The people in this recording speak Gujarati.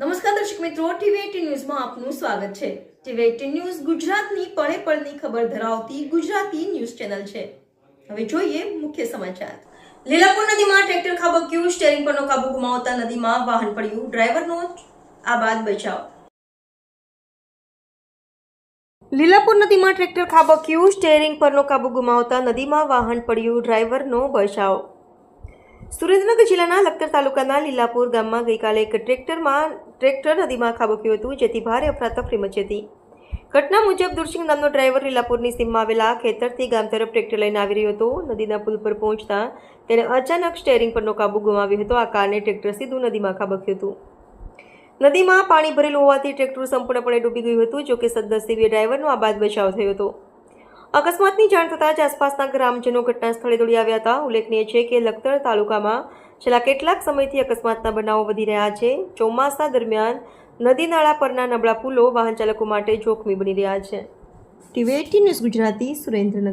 નમસ્કાર દર્શક મિત્રો ટીવી ન્યૂઝમાં આપનું સ્વાગત છે. ટીવી એટીન ન્યૂઝ ગુજરાતની પળે પળની ખબર ધરાવતી ગુજરાતી ન્યૂઝ ચેનલ છે. હવે જોઈએ મુખ્ય સમાચાર. લીલાપુર નદીમાં ટ્રેક્ટર ખાબક્યું, સ્ટેરિંગ પરનો કાબુ ગુમાવતા નદીમાં વાહન પડ્યું, ડ્રાઈવરનો બાદ બચાવ. લીલાપુર નદીમાં ટ્રેક્ટર ખાબક્યું, સ્ટેરિંગ પરનો કાબુ ગુમાવતા નદીમાં વાહન પડ્યું, ડ્રાઈવરનો બચાવ. સુરેન્દ્રનગર જિલ્લાના લખતર તાલુકાના લીલાપુર ગામમાં ગઈકાલે એક ટ્રેક્ટરમાં ટ્રેક્ટર નદીમાં ખાબક્યું હતું, જેથી ભારે અફરાતફરી મચી હતી. ઘટના મુજબ દુરસિંગ નામનો ડ્રાઈવર લીલાપુરની સીમમાં આવેલા ખેતરથી ગામ તરફ ટ્રેક્ટર લઈને આવી રહ્યો હતો. નદીના પુલ પર પહોંચતા તેણે અચાનક સ્ટેરિંગ પરનો કાબુ ગુમાવ્યો હતો. આ કારણે ટ્રેક્ટર સીધું નદીમાં ખાબક્યું હતું. નદીમાં પાણી ભરેલું હોવાથી ટ્રેક્ટર સંપૂર્ણપણે ડૂબી ગયું હતું, જોકે સદનસીબે ડ્રાઈવરનો બાદ બચાવ થયો હતો. અકસ્માતની જાણ થતાં જ આસપાસના ગ્રામજનો ઘટના સ્થળે દોડી આવ્યા હતા. ઉલ્લેખનીય છે કે લખતર તાલુકામાં છેલ્લા કેટલાક સમયથી અકસ્માતના બનાવો વધી રહ્યા છે. ચોમાસા દરમિયાન નદી નાળા પરના નબળા પુલો વાહન ચાલકો માટે જોખમી બની રહ્યા છે. TV news Gujarati Surendranagar.